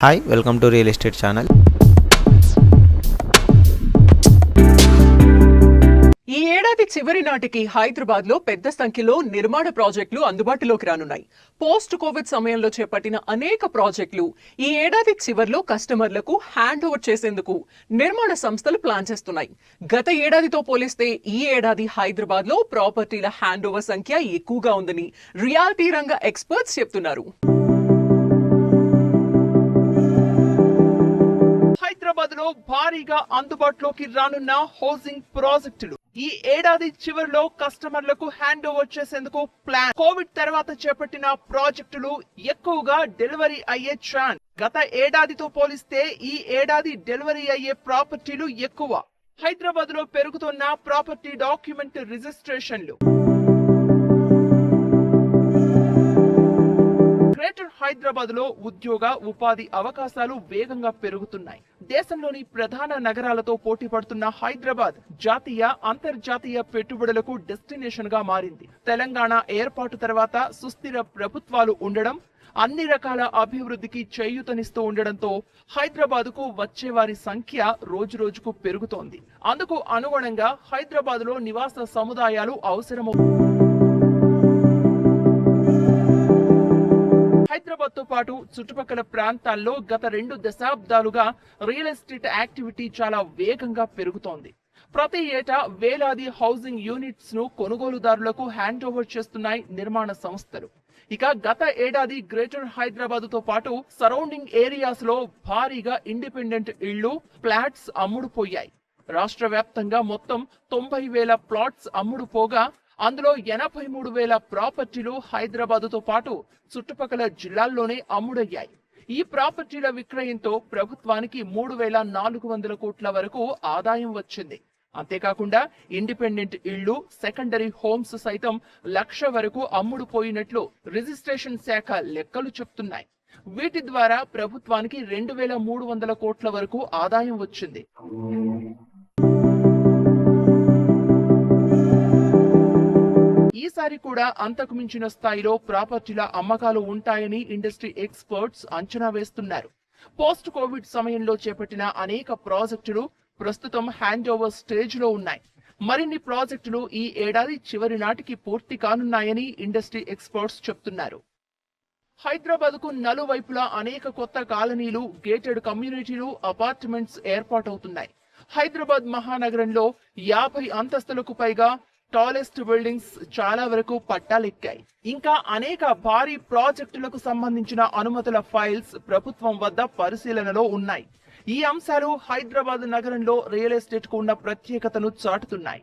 Hi welcome to real estate channel ఈ ఏడాది చివరి నాటికి హైదరాబాద్లో పెద్ద సంఖ్యలో నిర్మాణ ప్రాజెక్టులు అందుబాటులోకి రానున్నాయి. పోస్ట్ కోవిడ్ సమయంలో చేపట్టిన అనేక ప్రాజెక్టులు ఈ ఏడాది చివర్లో కస్టమర్లకు హ్యాండ్ ఓవర్ చేసేందుకు నిర్మాణ సంస్థలు ప్లాన్ చేస్తున్నాయి. గత ఏడాదితో పోలిస్తే ఈ ఏడాది హైదరాబాద్లో ప్రాపర్టీల హ్యాండ్ ఓవర్ సంఖ్య ఎక్కువగా ఉందని రియాలిటీ రంగ ఎక్స్పర్ట్స్ చెప్తున్నారు. జిల్లాలో భారీగా అందుబాటులోకి రానున్న హౌసింగ్ ప్రాజెక్టులు. ఈ ఏడాది చివరిలో కస్టమర్లకు హ్యాండ్ ఓవర్ చేసేందుకు ప్లాన్. కోవిడ్ తర్వాత చేపట్టిన ప్రాజెక్టులు ఎక్కువగా డెలివరీ అయ్యే ఛాన్స్ గత ఏడాదితో పోలిస్తే ఈ ఏడాది డెలివరీ అయ్యే ప్రాపర్టీలు ఎక్కువ. హైదరాబాద్లో పెరుగుతున్న ప్రాపర్టీ డాక్యుమెంట్ రిజిస్ట్రేషన్లు. గ్రేటర్ హైదరాబాద్లో ఉద్యోగ ఉపాధి అవకాశాలు వేగంగా పెరుగుతున్నాయి. దేశంలోని ప్రధాన నగరాలతో పోటీ పడుతున్న హైదరాబాద్ జాతీయ అంతర్జాతీయ పెట్టుబడులకు డెస్టినేషన్గా మారింది. తెలంగాణ ఏర్పాటు తర్వాత సుస్థిర ప్రభుత్వాలు ఉండడం అన్ని రకాల అభివృద్ధికి చేయూతనిస్తూ ఉండడంతో హైదరాబాద్కు వచ్చేవారి వచ్చే వారి సంఖ్య రోజు రోజుకు పెరుగుతోంది. అందుకు అనుగుణంగా హైదరాబాద్లో నివాస సముదాయాలు అవసరమవు హైదరాబాద్తో పాటు చుట్టుపక్కల ప్రాంతాల్లో గత రెండు దశాబ్దాలుగా రియల్ ఎస్టేట్ యాక్టివిటీ చాలా వేగంగా పెరుగుతోంది. ప్రతి ఏటా వేలాది హౌసింగ్ యూనిట్స్ను కొనుగోలుదారులకు హ్యాండ్ ఓవర్ చేస్తున్నాయి నిర్మాణ సంస్థలు. ఇక గత ఏడాది గ్రేటర్ హైదరాబాద్తో పాటు సరౌండింగ్ ఏరియాస్లో భారీగా ఇండిపెండెంట్ ఇళ్ళు ఫ్లాట్స్ అమ్ముడుపోయాయి. రాష్ట్ర వ్యాప్తంగా మొత్తం తొంభై వేల ప్లాట్స్ అమ్ముడు పోగా అందులో ఎనభై మూడు వేల ప్రాపర్టీలు హైదరాబాద్తో పాటు చుట్టుపక్కల జిల్లాల్లోనే అమ్ముడయ్యాయి. ఈ ప్రాపర్టీల విక్రయంతో ప్రభుత్వానికి మూడు వేల నాలుగు వందల కోట్ల వరకు ఆదాయం వచ్చింది. అంతేకాకుండా ఇండిపెండెంట్ ఇళ్ళు సెకండరీ హోమ్స్ సైతం లక్ష వరకు అమ్ముడు పోయినట్లు రిజిస్ట్రేషన్ శాఖ లెక్కలు చెప్తున్నాయి. వీటి ద్వారా ప్రభుత్వానికి రెండు వేల మూడు వందల కోట్ల వరకు ఆదాయం వచ్చింది. ఈసారి కూడా అంతకు మించిన స్థాయిలో ప్రాపర్టీల అమ్మకాలు ఉంటాయని ఇండస్ట్రీ ఎక్స్పర్ట్స్ అంచనా వేస్తున్నారు. పోస్ట్ కోవిడ్ సమయంలో చేపట్టిన అనేక ప్రాజెక్టులు ప్రస్తుతం హ్యాండ్ ఓవర్ స్టేజ్లో ఉన్నాయి. మరిన్ని ప్రాజెక్టులు ఈ ఏడాది చివరి నాటికి పూర్తి కానున్నాయని ఇండస్ట్రీ ఎక్స్పర్ట్స్ చెప్తున్నారు. హైదరాబాద్కు నలువైపులా అనేక కొత్త కాలనీలు గేటెడ్ కమ్యూనిటీలు అపార్ట్మెంట్స్ ఏర్పాటవుతున్నాయి. హైదరాబాద్ మహానగరంలో యాభై అంతస్తులకు పైగా టాలెస్ట్ బిల్డింగ్స్ చాలా వరకు పట్టాలెక్కాయి ఇంకా అనేక భారీ ప్రాజెక్టులకు సంబంధించిన అనుమతుల ఫైల్స్ ప్రభుత్వం వద్ద పరిశీలనలో ఉన్నాయి. ఈ అంశాలు హైదరాబాద్ నగరంలో రియల్ ఎస్టేట్కు ఉన్న ప్రత్యేకతను చాటుతున్నాయి.